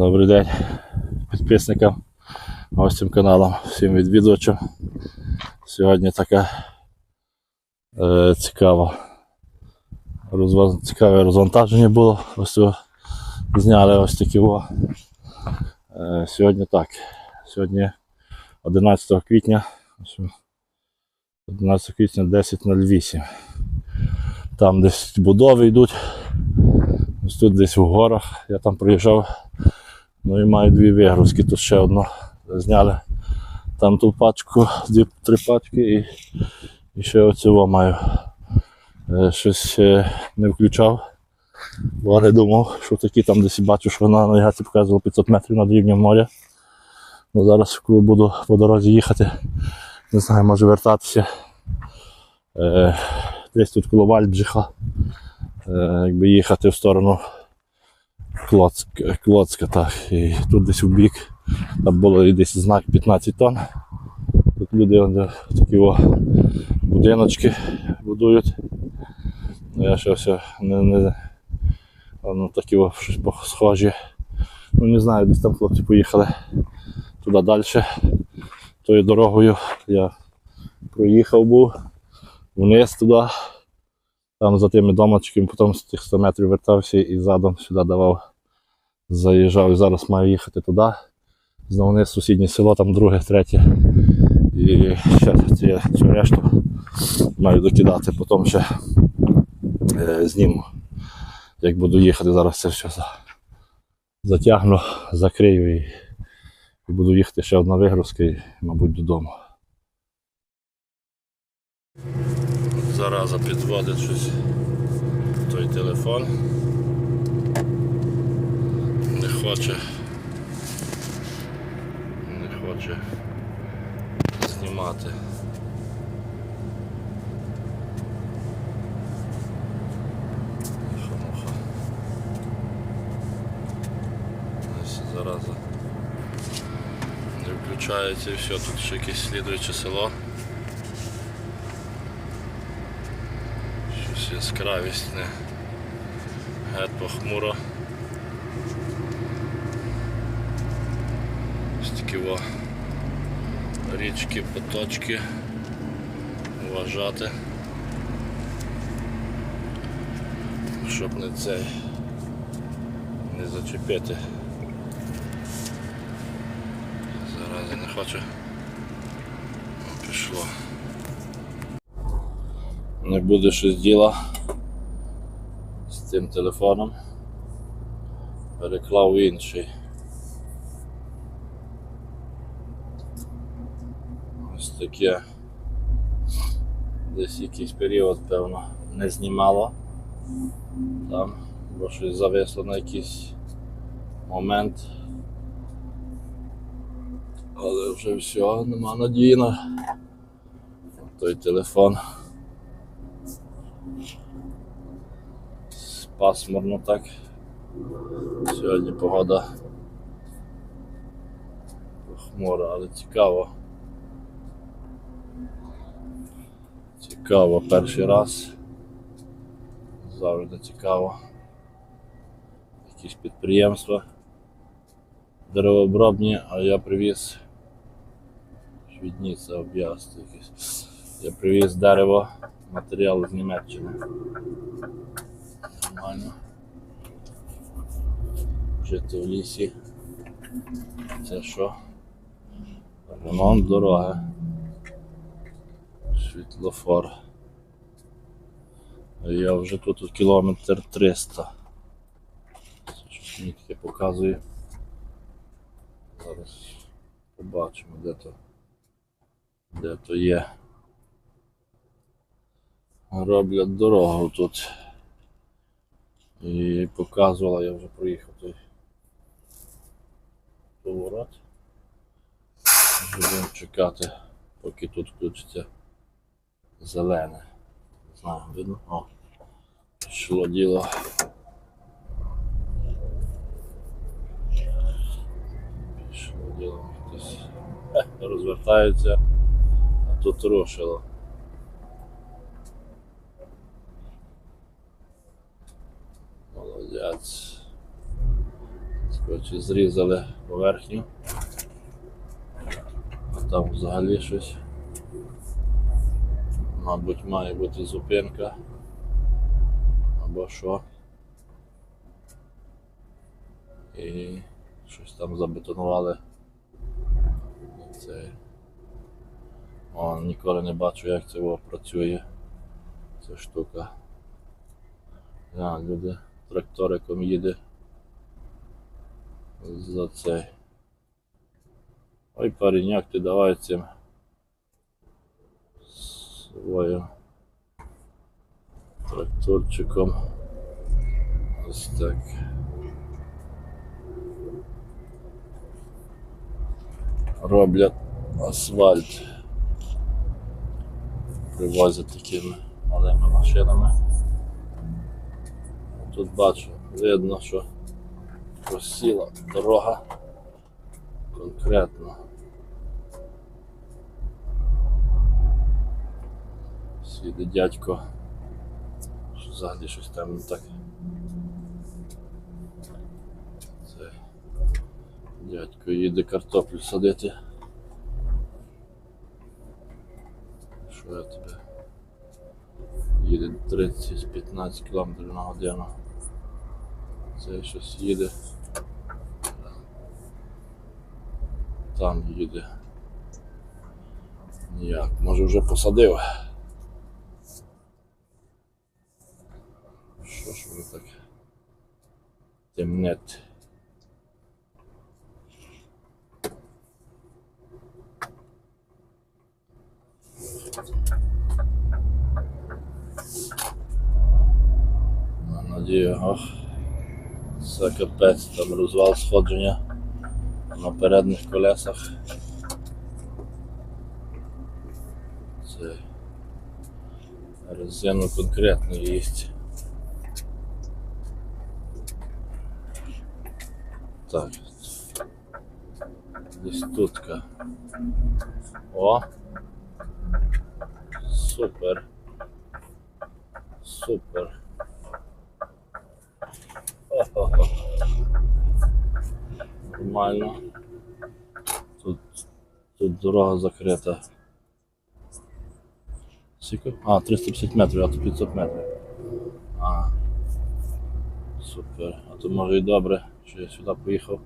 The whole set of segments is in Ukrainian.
Добрий день підписникам, гостям каналу, всім відвідувачам. Сьогодні така е, цікава, розва- цікаве розвантаження було. Ось зняли ось такі. О. Е, сьогодні так. Сьогодні 11 квітня. 11 квітня 10.08. Там десь будови йдуть. Ось тут десь в горах. Я там приїжджав. Ну і маю дві вигрузки. Тут ще одну зняли. Там ту пачку, дві три пачки і, і ще оцього маю. Е, Щось е, не включав. Бо не думав, що такі там десь бачу, що на навігації показувало 500 метрів над рівнем моря. Ну зараз, коли буду по дорозі їхати, не знаю, може вертатися. Е, десь тут коло Вальбжиха. Якби їхати в сторону Клоцка, так. І тут десь в бік. Там було десь знак 15 тонн. Тут люди он, де такі о, будиночки будують. Ну, Я ще все не, не ну, такі о, щось схожі. Ну не знаю, десь там хлопці поїхали туди далі. Тою дорогою я проїхав був вниз туди. Там за тими домочками, потім з тих 100 метрів вертався і задом сюди давав. Заїжджав і зараз маю їхати туди. Знову вниз сусіднє село, там друге, третє. І ще цю решту маю докидати, потім ще е, зніму. Як буду їхати, зараз це все затягну, закрию і, і буду їхати ще одна вигрузка і, мабуть, додому. Зараза підводить щось той телефон. Хоче. Не хоче знімати. Ось зараза. Не включається і все, тут ще якесь слідуюче село. Щось яскравість не геть похмуро. Во річки, поточки вважати. Щоб не цей не зачепити. Зараз не хочу. Пішло. Не буде щось діла з цим телефоном. Переклав інший. Таке. Десь якийсь період, певно, не знімало. Там, бо щось зависло на якийсь момент. Але вже все, нема надії на той телефон. Пасмурно так. Сьогодні погода похмура, але цікаво. Цікаво перший раз. Завжди цікаво. Якісь підприємства деревообробні, а я привіз Швідніця об'язки якісь. Я привіз дерево, матеріал з Німеччини. Нормально. Жити в лісі. Це що? Ремонт дороги. Світлофор. А Я вже тут кілометр 300. Це щось мені таке показує. Зараз побачимо, де то, де то є. Роблять дорогу тут. І показувала, я вже проїхав той поворот. Будемо чекати, поки тут включиться зелене. Не знаю, видно? О, пішло діло. Пішло діло. Хтось розвертається, а тут рушило. Молодець. Коротше, зрізали поверхню. А там взагалі щось. Мабуть, має бути зупинка. Або що. І щось там забетонували. Це... О, ніколи не бачу, як це працює. Ця штука. Я, люди тракториком їде за цей. Ой, пареньок, ти давай цим своїм тракторчиком. Ось так. Роблять асфальт. Привозять такими малими машинами. Тут бачу, видно, що просіла дорога конкретно. Сіде дядько. Що взагалі щось там не так. Це дядько їде картоплю садити. Що я тебе? Їде 30-15 км на годину. Це щось їде. Там їде. Ніяк, може вже посадив. Що ж воно так? Темнет. На надію, ох. Це капець, там розвал сходження на передніх колесах. Це резину конкретно їсть. Так. Десь тутка. О! Супер. Супер. Хо-хо-хо. Нормально. Тут, тут дорога закрита. Скільки? А, 350 метрів, а то 500 метрів. А. Супер. А то може і добре, що я сюди поїхав.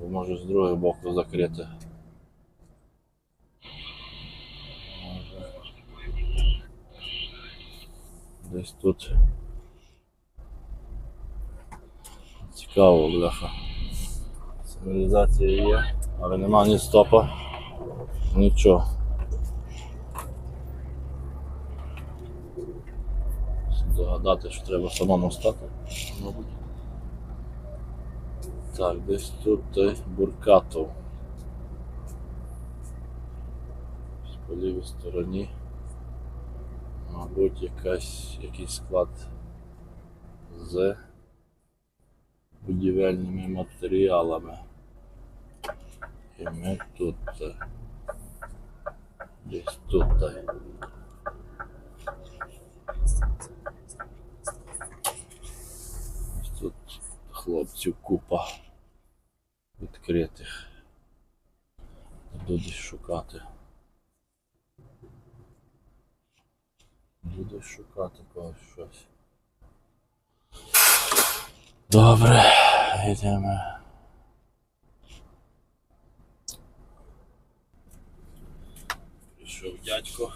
Бо може з другого боку закрити. Десь тут. Цікаво, бляха. Сигналізація є, але нема ні стопа, нічого. Догадати, що треба самому стати, мабуть. Так, десь тут Буркатов. По лівій стороні. Мабуть, якась, якийсь склад з будівельними матеріалами. І ми тут. е, Десь тут. е. Ось тут хлопців купа відкритих. Буду десь шукати. Буду шукати когось щось. Добре, йдемо. Прийшов дядько,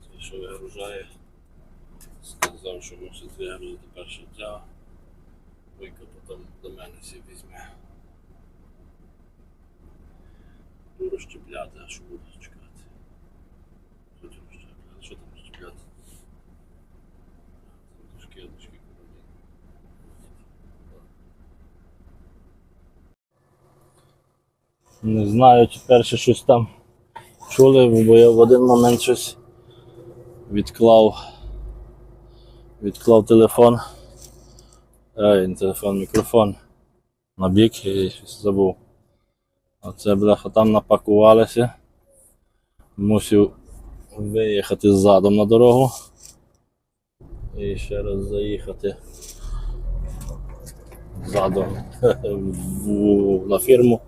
цей, що вигружає, сказав, що мусить вигрузити перше дня, Вийка потім до мене всі візьме. Буду розщепляти, а що буду чекати. Що там розщепляти? Що там розщепляти? Трошки, трошки короні. Не знаю, чи перше щось там чули, бо я в один момент щось відклав. Відклав телефон. Ей, не телефон, мікрофон на бік і щось забув. Оце бляха там напакувалися. Мусив виїхати задом на дорогу. І ще раз заїхати задом на фірму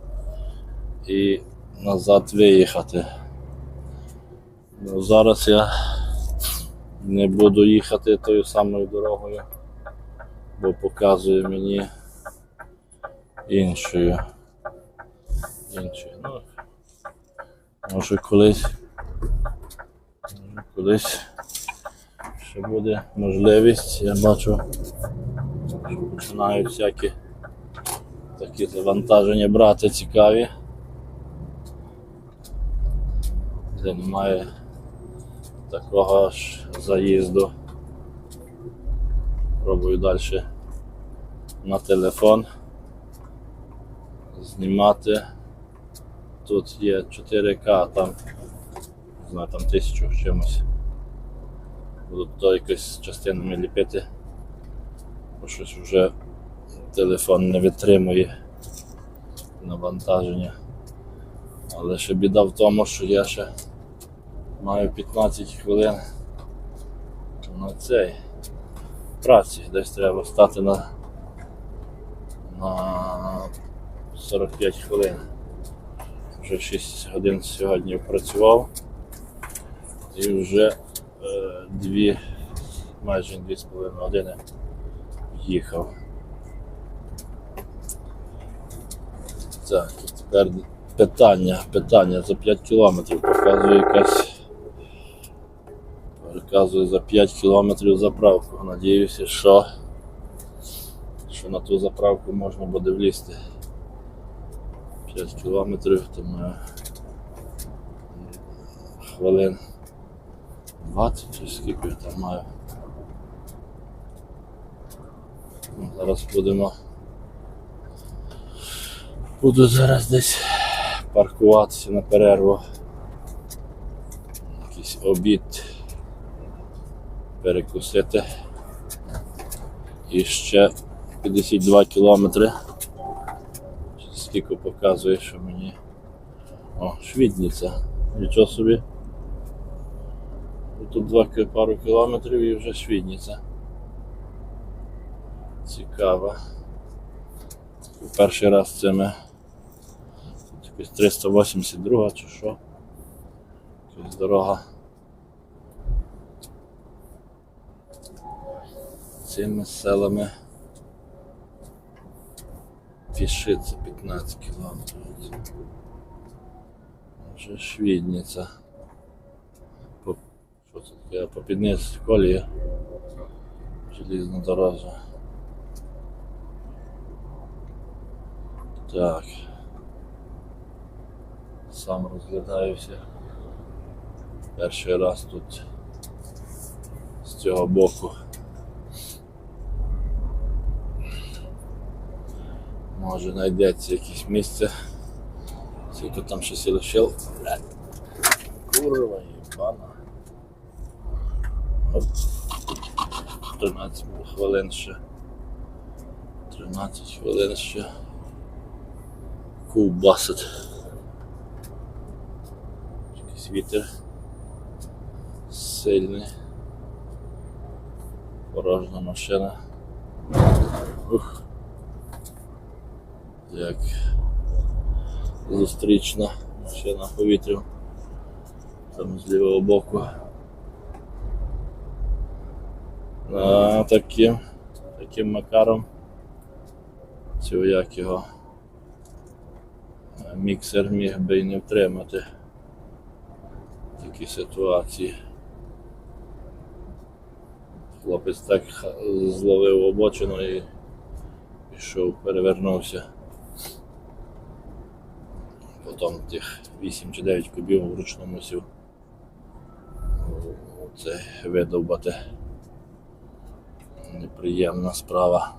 і назад виїхати. Ну, зараз я не буду їхати тою самою дорогою, бо показує мені іншою. Іншою. Ну, може колись. Може колись ще буде можливість. Я бачу, що починають всякі такі завантаження брати цікаві. Де немає такого ж заїзду. Пробую далі на телефон знімати. Тут є 4К, там, не знаю, там тисячу чимось. Буду то якось частинами ліпити, бо щось вже телефон не витримує навантаження. Але ще біда в тому, що я ще маю 15 хвилин на цей праці. Десь треба стати на, на 45 хвилин. Вже 6 годин сьогодні працював і вже е, дві, майже 2,5 години їхав. Так, тепер питання, питання за 5 кілометрів показує якась. Показує за 5 кілометрів заправку. Надіюся, що, що на ту заправку можна буде влізти. 5 кілометрів, то маю хвилин 20 чи скільки я там маю. Ну, Зараз будемо. Буду зараз десь паркуватися на перерву. Якийсь обід перекусити. І ще 52 кілометри. Скільки показує, що мені. О, швідниця. Нічого собі. Тут два пару кілометрів і вже швідниця. Цікаво. Перший раз цими. Тут якась 382 чи що. Якась дорога. Цими селами. Пішиться 15 кілометрів. Вже швідниця. По, що це таке? Попідниць колія. Желізна дорога. Так. Сам розглядаюся. Перший раз тут з цього боку. Може знайдеться якесь місце. Скільки там щось і лишив. Курва їбана. Оп. 13 хвилин ще. 13 хвилин ще. Ковбасить. Якийсь вітер. Сильний. Порожна машина. Ух. Як зустрічна машина повітря. Там з лівого боку. А, таким, таким макаром. Цього як його міксер міг би і не втримати такі ситуації. Хлопець так зловив обочину і пішов, перевернувся. Потім тих 8 чи 9 кубів вручну мусив це видовбати. Неприємна справа.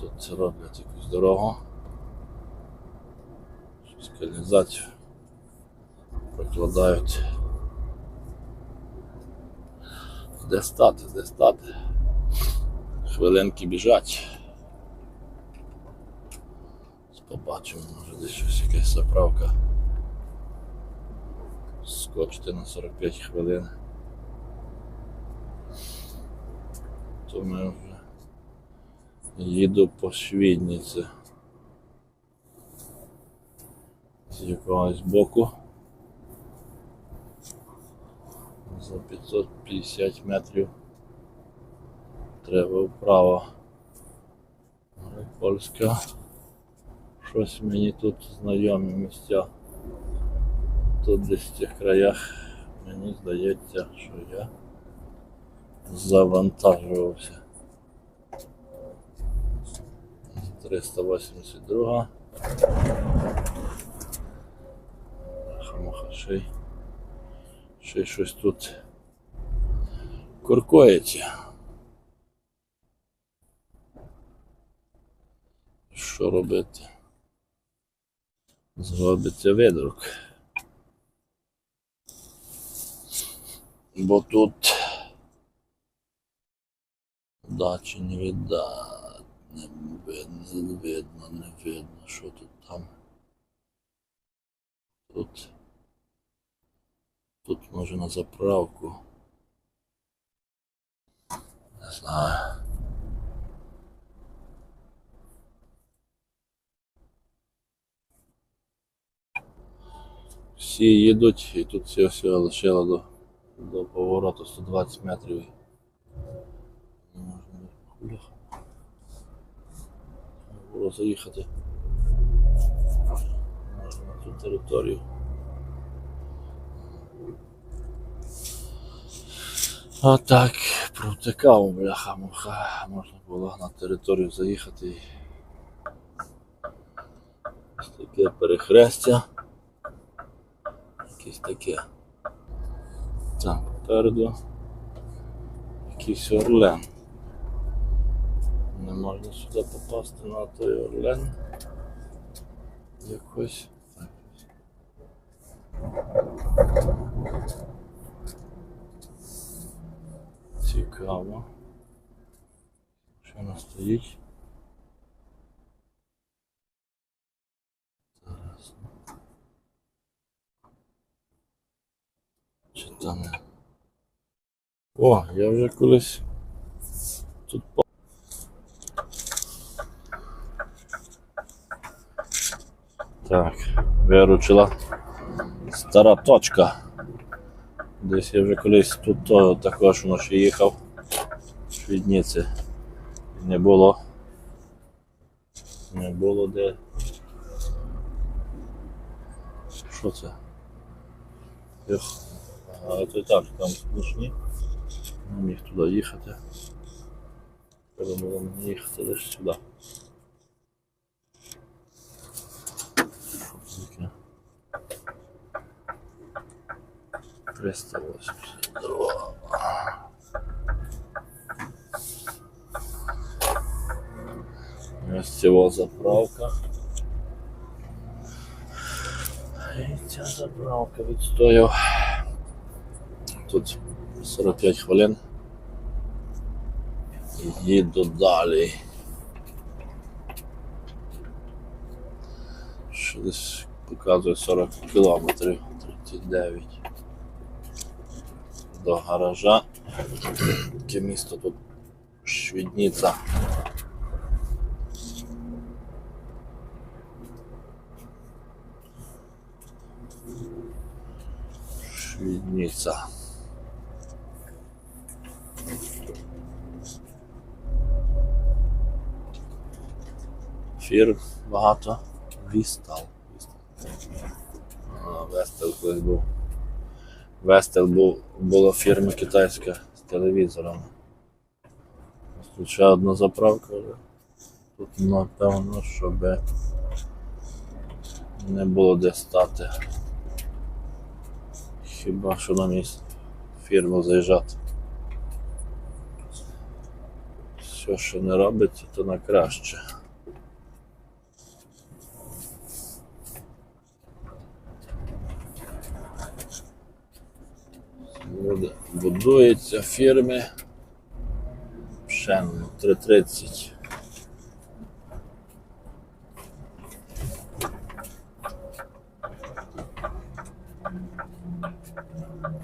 Тут це роблять якусь дорогу. Щось каналізацію прокладають. Де стати, де стати? Хвилинки біжать. Побачимо, може десь щось якась заправка. Скочити на 45 хвилин. То ми вже їду по Швідниці. З якогось боку. За 550 метрів треба вправо. Польська. Щось мені тут знайомі місця. Тут десь в цих краях мені здається, що я завантажувався. 382. Хамаха, ще, ще щось тут куркується. Що робити? Зробиться видрук. Бо тут дачі не віддати, не видно, не видно, що тут там. Тут. Тут може на заправку. Не знаю. Всі їдуть і тут все, все лишило до, до повороту 120 метрів. Можна. Було заїхати. Можна на цю територію. Отак, провтикав, бляха муха. Можна було на територію заїхати. Ось таке перехрестя. Якесь таке. Так, попереду. Якийсь орлен. Не можна сюди попасти на той орлен. Якось. Цікаво. Що вона стоїть? Чи там? О, я вже колись тут по. Так, виручила стара точка. Десь я вже колись тут то, також вночі їхав. Швідниці. Не було. Не було де. Що це? Ех. А це так, там сплошні. Не міг туди їхати. Треба було мені їхати лише сюди. Таке? 382. Ось цього заправка. І ця заправка відстояв. Тут 45 хвилин. І їду далі. Що десь показує 40 кілометрів, 39 до гаража. Яке місто тут Швідниця. Швідниця. Фірм багато. Вістал. Вестел колись був. Вестел був, була фірма китайська з телевізорами. Ось Тут ще одна заправка вже. Тут напевно, щоб не було де стати. Хіба що на місць фірму заїжджати. Все, що не робиться, то на краще. Будуються фірми. Пшенно 330.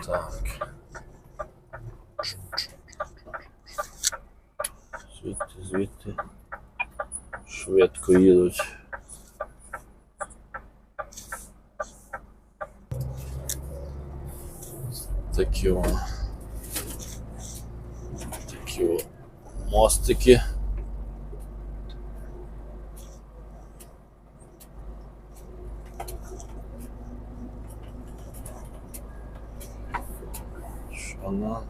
Так. Звідти, звідти. Швидко їдуть. Такі о. Такі о мостики. Що на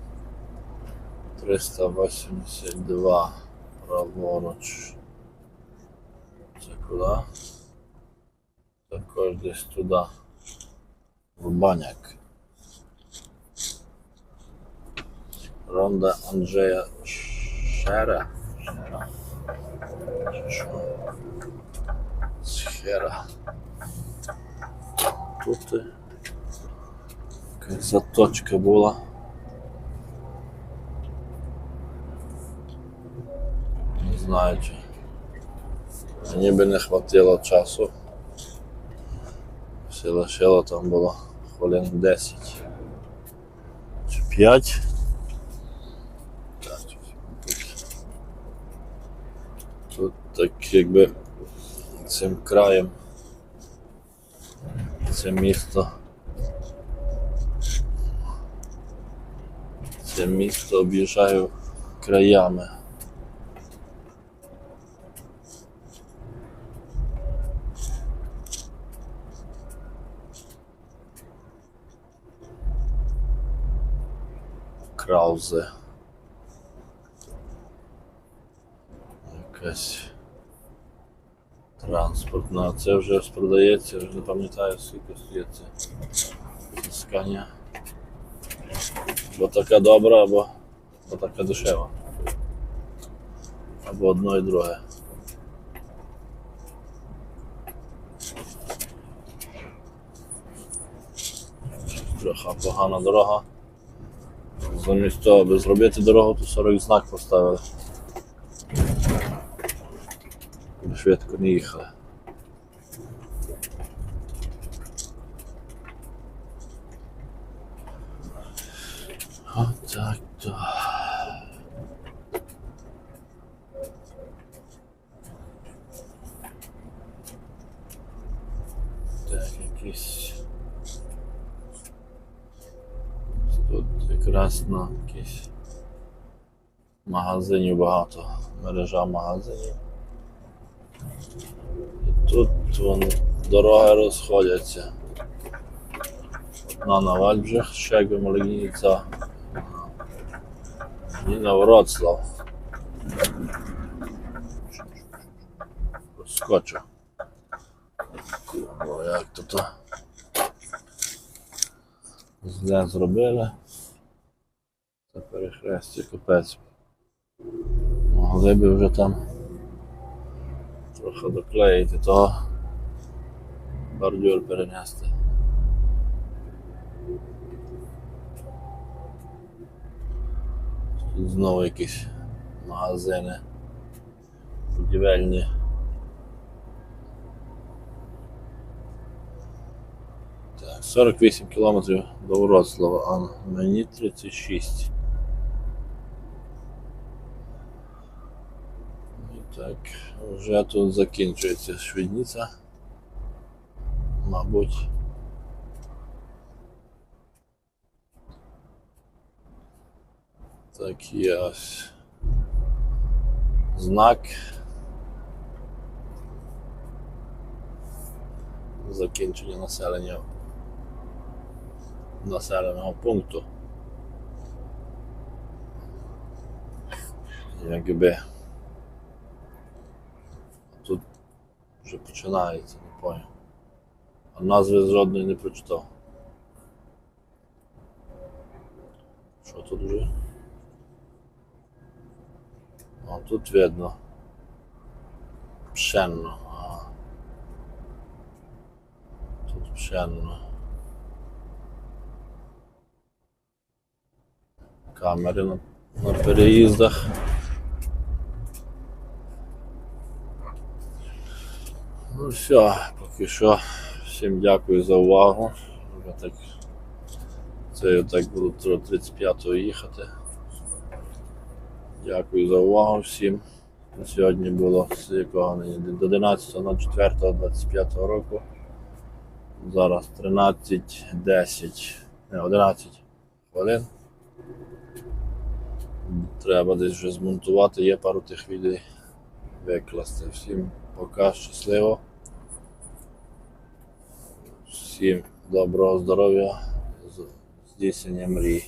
382 праворуч. Це куди? Також десь туди. В баняк. Ронда Анджея Шера. Шера. Чи? Схера. Тут е, якась заточка була. Не знаю чи. Мені би не хватило часу. Все лишило там було хвилин 10 чи 5. Так, тут, тут так якби цим краєм це місто. Це місто об'їжджаю краями. Краузе. Якась транспортна. Це вже продається, вже не пам'ятаю скільки стоїть Скання. Бо така добра, або, або така дешева. Або одно і друге. Трохи погана дорога. Замість того, аби зробити дорогу, то 40 знак поставили. Щоб Швидко не їхали. Отак то. Так, якісь. Тут якраз на якісь магазинів багато. Мережа магазинів. Тут вон, дороги розходяться. Одна на Вальбжах, Щегом Легніця. І на Вроцлав. Скочу. О, як то. Зле зробили. Це перехрестя капець. Могли би вже там трохи доклеїти того. Бордюр перенести. Тут знову якісь магазини будівельні. Так, 48 кілометрів до Вроцлава, а мені 36. І так, вже тут закінчується Швідниця. Мабуть. Так, є ось знак. Закінчення населення населеного пункту. Якби тут вже починається, не поняв. А назви жодної не прочитав. Що тут вже? О, тут видно. Пшенно. Ага. Тут пшенно. Камери на, на переїздах. Ну все, поки що. Всім дякую за увагу. Вже так, це я так буду 35-го їхати. Дякую за увагу всім. На сьогодні було з якого до 11.04.25 року. Зараз 13.10, не 11 хвилин. Треба десь вже змонтувати, є пару тих відео викласти. Всім пока, щасливо. Всім доброго здоров'я, здесь, здійснення мрій.